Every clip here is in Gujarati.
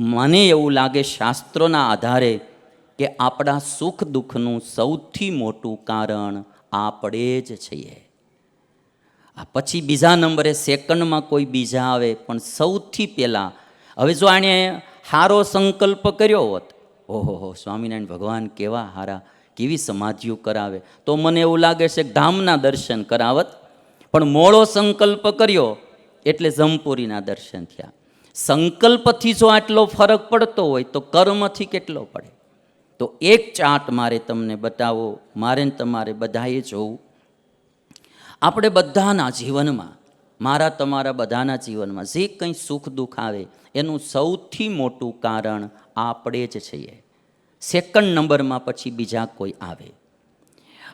મને એવું લાગે શાસ્ત્રોના આધારે કે આપણા સુખ દુઃખનું સૌથી મોટું કારણ આપણે જ છીએ આ પછી બીજા નંબરે સેકન્ડમાં કોઈ બીજા આવે, પણ સૌથી પહેલાં, હવે જો આણે હારો સંકલ્પ કર્યો હોત, ઓહો સ્વામિનારાયણ ભગવાન કેવા હારા, કેવી સમાધિઓ કરાવે, તો મને એવું લાગે છે ધામના દર્શન કરાવત, પણ મોળો સંકલ્પ કર્યો, એટલે જમપુરીના દર્શન થયા. સંકલ્પથી જો આટલો ફરક પડતો હોય તો કર્મથી કેટલો પડે? તો એક ચાટ મારે તમને બતાવો, મારે ને તમારે બધાએ જોવું. આપણે બધાના જીવનમાં, મારા તમારા બધાના જીવનમાં જે કંઈ સુખ દુઃખ આવે, એનું સૌથી મોટું કારણ આપણે જ છીએ. સેકન્ડ નંબરમાં પછી બીજા કોઈ આવે.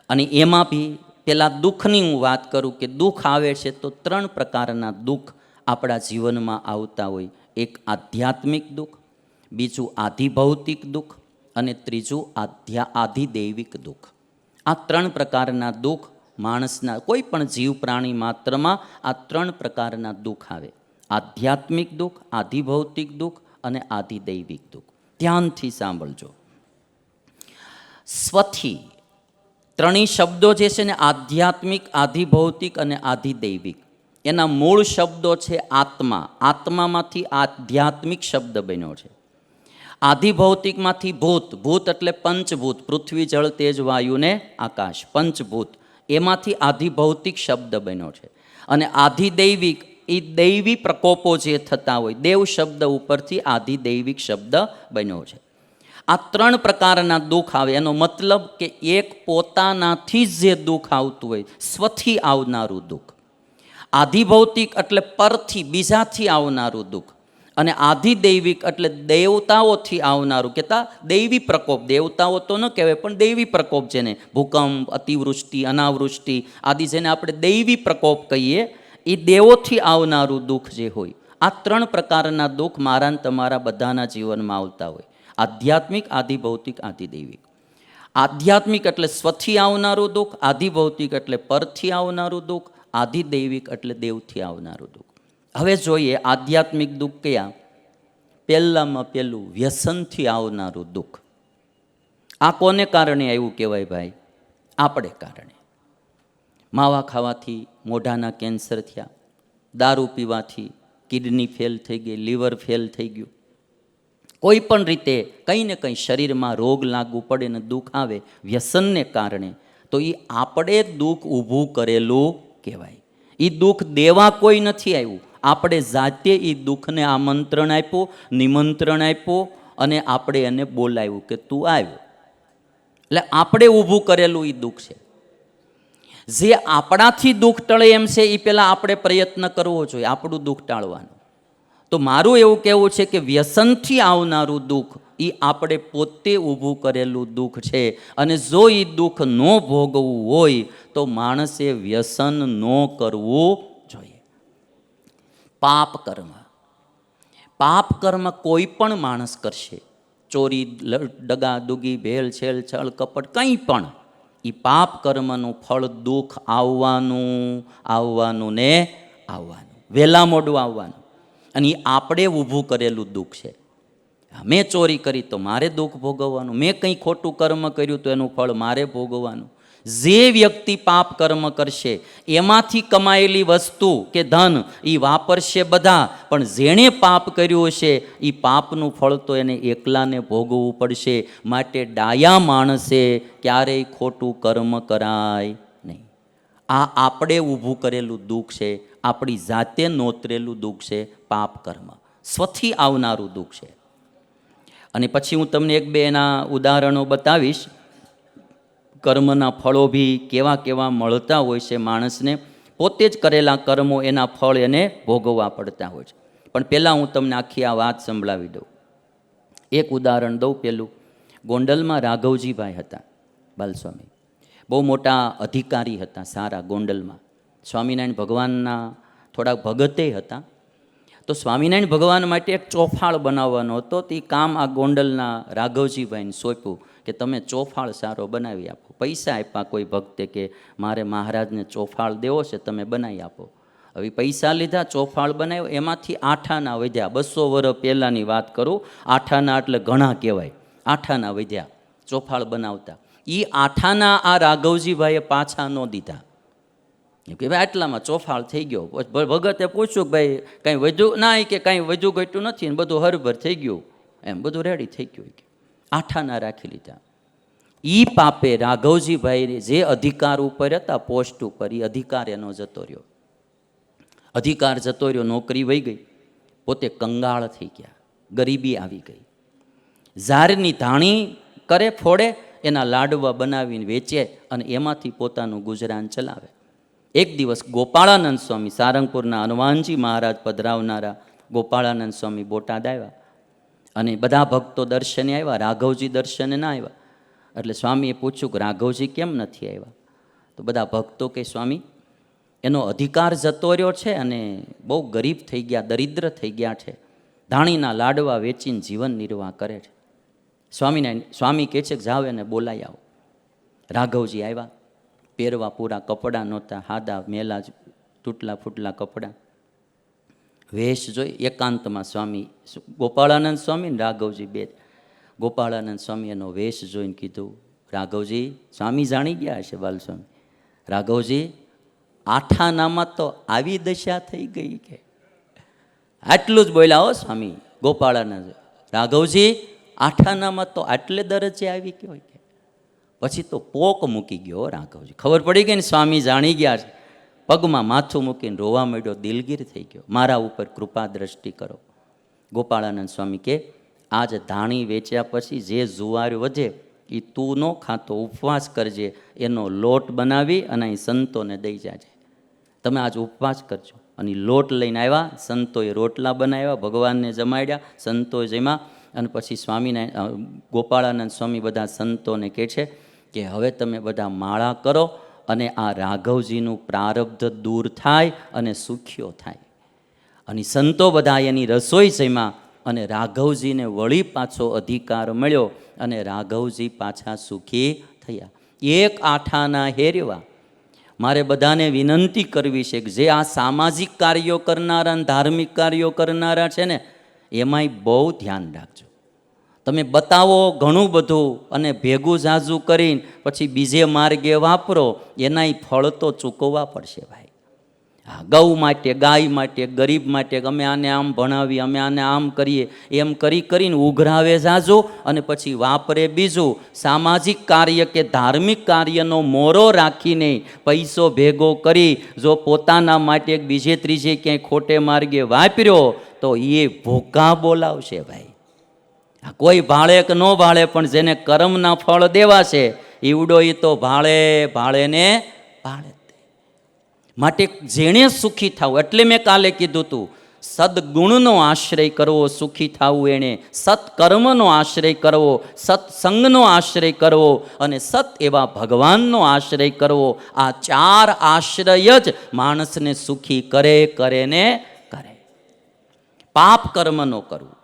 અને એમાં બી પેલા દુઃખની હું વાત કરું કે દુઃખ આવે છે તો ત્રણ પ્રકારના દુઃખ આપણા જીવનમાં આવતા હોય. એક આધ્યાત્મિક દુઃખ, બીજું આધિભૌતિક દુઃખ અને ત્રીજું આધ્યા, આધિદૈવિક દુઃખ. આ ત્રણ પ્રકારના દુઃખ માણસના, કોઈ પણ જીવ પ્રાણી માત્રમાં આ ત્રણ પ્રકારના દુઃખ આવે. આધ્યાત્મિક દુઃખ, આધિભૌતિક દુઃખ અને આધિદૈવિક દુઃખ. ધ્યાનથી સાંભળજો. સ્વથી, ત્રણેય શબ્દો જે છે ને, આધ્યાત્મિક, આધિભૌતિક અને આધિદૈવિક. એના મૂળ શબ્દો છે આત્મા. આત્મામાંથી આધ્યાત્મિક શબ્દ બન્યો છે. આધિભૌતિકમાંથી ભૂત. ભૂત એટલે પંચભૂત. પૃથ્વી, જળ, તેજ, વાયુ ને આકાશ. પંચભૂત. એમાંથી આધિભૌતિક શબ્દ બન્યો છે. અને આધિદૈવિક એ દૈવી પ્રકોપો જે થતા હોય, દેવ શબ્દ ઉપરથી આધિદૈવિક શબ્દ બન્યો છે. આ ત્રણ પ્રકારના દુઃખ આવે. એનો મતલબ કે એક પોતાનાથી જ જે દુઃખ આવતું હોય, સ્વથી આવનારું દુઃખ. આધિભૌતિક એટલે પરથી, બીજાથી આવનારું દુઃખ. અને આધિદૈવિક એટલે દેવતાઓથી આવનારું. કહેતા દૈવી પ્રકોપ, દેવતાઓ તો ન કહેવાય, પણ દૈવી પ્રકોપ જેને ભૂકંપ, અતિવૃષ્ટિ, અનાવૃષ્ટિ આદિ જેને આપણે દૈવી પ્રકોપ કહીએ એ દેવોથી આવનારું દુઃખ જે હોય, આ ત્રણ પ્રકારના દુઃખ મારા ને તમારા બધાના જીવનમાં આવતા હોય. આધ્યાત્મિક, આધિભૌતિક, આધિદૈવિક. આધ્યાત્મિક એટલે સ્વથી આવનારું દુઃખ, આધિભૌતિક એટલે પરથી આવનારું દુઃખ આધિદૈવિક એટલે દેવથી આવનારું દુઃખ. હવે જોઈએ આધ્યાત્મિક દુઃખ કયા? પહેલામાં પહેલું વ્યસનથી આવનારું દુઃખ. આ કોને કારણે આવ્યું કહેવાય ભાઈ? આપણે કારણે. માવા ખાવાથી મોઢાના કેન્સર થયા. દારૂ પીવાથી કિડની ફેલ થઈ ગઈ, લીવર ફેલ થઈ ગયું. કોઈ પણ રીતે કંઈ ને કંઈ શરીરમાં રોગ લાગુ પડે ને દુઃખ આવે વ્યસનને કારણે, તો એ આપણે દુઃખ ઊભું કરેલું કહેવાય. એ દુઃખ દેવા કોઈ નથી આવ્યું. આપણે જાતે એ દુઃખને આમંત્રણ આપ્યું, નિમંત્રણ આપ્યું અને આપણે એને બોલાવ્યું કે તું આવ્યો એટલે આપણે ઊભું કરેલું એ દુઃખ છે. જે આપણાથી દુઃખ ટળે એમ છે એ પહેલાં આપણે પ્રયત્ન કરવો જોઈએ, આપણું દુઃખ ટાળવાનું. તો મારું એવું કહેવું છે કે વ્યસનથી આવનારું દુઃખ એ આપણે પોતે ઊભું કરેલું દુઃખ છે. અને જો એ દુઃખ ન ભોગવવું હોય, તો માણસે વ્યસન ન કરવું જોઈએ. પાપ કર્મ. પાપ કર્મ કોઈ પણ માણસ કરશે. ચોરી ડગા, દુગી, ભેલ, છેલ છળ કપટ, કંઈ પણ. એ પાપ કર્મનું ફળ દુઃખ આવવાનું આવવાનું ને આવવાનું. વહેલા મોડું આવવાનું. અને એ આપણે ઊભું કરેલું દુઃખ છે. મેં ચોરી કરી તો મારે દુઃખ ભોગવવાનું. મેં કંઈ ખોટું કર્મ કર્યું તો એનું ફળ મારે ભોગવવાનું. જે વ્યક્તિ પાપ કર્મ કરશે, એમાંથી કમાયેલી વસ્તુ કે ધન એ વાપરશે બધા, પણ જેણે પાપ કર્યું હશે એ પાપનું ફળ તો એને એકલાને ભોગવવું પડશે. માટે ડાયા માણસે ક્યારેય ખોટું કર્મ કરાય નહીં. આ આપણે ઊભું કરેલું દુઃખ છે, આપણી જાતે નોતરેલું દુઃખ છે, પાપ કર્મ. સ્વથી આવનારું દુઃખ છે. અને પછી હું તમને એક બે એના ઉદાહરણો બતાવીશ. કર્મના ફળો બી કેવા કેવા મળતા હોય છે માણસને. પોતે જ કરેલા કર્મો એના ફળ એને ભોગવવા પડતા હોય છે. પણ પહેલાં હું તમને આખી આ વાત સંભળાવી દઉં. એક ઉદાહરણ દઉં પેલું ગોંડલમાં રાઘવજીભાઈ હતા, બાલસ્વામી. બહુ મોટા અધિકારી હતા સારા ગોંડલમાં. સ્વામિનારાયણ ભગવાનના થોડાક ભગતે હતા. તો સ્વામિનારાયણ ભગવાન માટે એક ચોફાળ બનાવવાનો હતો. તે કામ આ ગોંડલના રાઘવજીભાઈને સોંપ્યું કે તમે ચોફાળ સારો બનાવી આપો. પૈસા આપ્યા કોઈ ભક્તે કે મારે મહારાજને ચોફાળ દેવો છે તમે બનાવી આપો. હવે પૈસા લીધા, ચોફાળ બનાવ્યો, એમાંથી આઠાના વધ્યા. બસો વર્ષ પહેલાંની વાત કરું, આઠાના એટલે ઘણા કહેવાય. આઠાના વધ્યા, ચોફાળ બનાવતા. એ આઠાના આ રાઘવજીભાઈએ પાછા ન દીધા. કે ભાઈ આટલામાં ચોફાળ થઈ ગયો. ભગતે પૂછ્યું કે ભાઈ કાંઈ વધુ ના કે કાંઈ વધુ ઘટ્યું નથી? ને બધું હરભર થઈ ગયું. એમ બધું રેડી થઈ ગયું. આઠાના રાખી લીધા. ઈ પાપે રાઘવજીભાઈ જે અધિકાર ઉપર હતા, પોસ્ટ ઉપર એ અધિકાર એનો જતો રહ્યો. અધિકાર જતો રહ્યો, નોકરી વહી ગઈ. પોતે કંગાળ થઈ ગયા. ગરીબી આવી ગઈ. ઝારની ધાણી કરે, ફોડે, એના લાડવા બનાવીને વેચે અને એમાંથી પોતાનું ગુજરાન ચલાવે. એક દિવસ ગોપાળાનંદ સ્વામી સારંગપુરના હનુમાનજી મહારાજ પધરાવનારા ગોપાળાનંદ સ્વામી બોટાદ આવ્યા. અને બધા ભક્તો દર્શને આવ્યા, રાઘવજી દર્શને ના આવ્યા. એટલે સ્વામીએ પૂછ્યું કે રાઘવજી કેમ નથી આવ્યા? તો બધા ભક્તો કે સ્વામી, એનો અધિકાર જતો રહ્યો છે અને બહુ ગરીબ થઈ ગયા, દરિદ્ર થઈ ગયા છે. ધાણીના લાડવા વેચીને જીવન નિર્વાહ કરે છે. સ્વામીને, સ્વામી કહે છે કે જાઓ એને બોલાઈ આવો. રાઘવજી આવ્યા. પહેરવા પૂરા કપડાં નહોતા, હાદા મેલા જ તૂટલા ફૂટલા કપડાં. વેશ જોઈ એકાંતમાં સ્વામી ગોપાળાનંદ સ્વામી ને રાઘવજી બે. ગોપાળાનંદ સ્વામી એનો વેશ જોઈને કીધું, રાઘવજી, સ્વામી જાણી ગયા હશે બાલસ્વામી. રાઘવજી, આઠાનામાં તો આવી દશા થઈ ગઈ કે. આટલું જ બોલ્યા હો સ્વામી ગોપાળાનંદ. રાઘવજી, આઠાનામાં તો આટલે દરજે આવી ગયો હોય કે. પછી તો પોક મૂકી ગયો રાઘવજી. ખબર પડી ગઈ ને સ્વામી જાણી ગયા છે. પગમાં માથું મૂકીને રોવા માંડ્યો, દિલગીર થઈ ગયો. મારા ઉપર કૃપા દ્રષ્ટિ કરો. ગોપાળાનંદ સ્વામી કે, આજ ધાણી વેચ્યા પછી જે જુવાર વધે એ તું નો ખાતો, ઉપવાસ કરજે. એનો લોટ બનાવી અને અહીં સંતોને દઈ જાજે. તમે આજ ઉપવાસ કરજો. અને લોટ લઈને આવ્યા, સંતોએ રોટલા બનાવ્યા, ભગવાનને જમાડ્યા સંતોએ જમ્યા. અને પછી સ્વામીને ગોપાળાનંદ સ્વામી બધા સંતોને કહે છે કે હવે તમે બધા માળા કરો અને આ રાઘવજીનું પ્રારબ્ધ દૂર થાય અને સુખ્યો થાય. અને સંતો બધા એની રસોઈ જમ્યા અને રાઘવજીને વળી પાછો અધિકાર મળ્યો અને રાઘવજી પાછા સુખી થયા. એક આઠાના હેરવા. મારે બધાને વિનંતી કરવી છે કે જે આ સામાજિક કાર્યો કરનારા ધાર્મિક કાર્યો કરનારા છે ને, એમાંય બહુ ધ્યાન રાખજો. તમે બતાવો ઘણું બધું અને ભેગું ઝાઝું કરીને પછી બીજે માર્ગે વાપરો, એનાય ફળ તો ચૂકવવા પડશે ભાઈ. હા, ગૌ માટે, ગાય માટે, ગરીબ માટે અમે આને આમ ભણાવીએ અમે આને આમ કરીએ, એમ કરી કરીને ઉઘરાવે જાજો અને પછી વાપરે બીજું. સામાજિક કાર્ય કે ધાર્મિક કાર્યનો મોરો રાખીને પૈસો ભેગો કરી, જો પોતાના માટે બીજે ત્રીજે ક્યાંય ખોટે માર્ગે વાપર્યો, તો એ ભૂકા બોલાવશે ભાઈ. કોઈ ભાળે કે ન ભાળે, પણ જેને કર્મના ફળ દેવા છે ઈવડો એ તો ભાળે ભાળે ને ભાળે માટે જેણે સુખી થવું, એટલે મેં કાલે કીધું હતું સદગુણનો આશ્રય કરવો સુખી થવું એણે, સત્કર્મનો આશ્રય કરવો, સત્સંગનો આશ્રય કરવો અને સત એવા ભગવાનનો આશ્રય કરવો, આ ચાર આશ્રય જ માણસને સુખી કરે કરે ને કરે. પાપ કર્મ ન કરવું.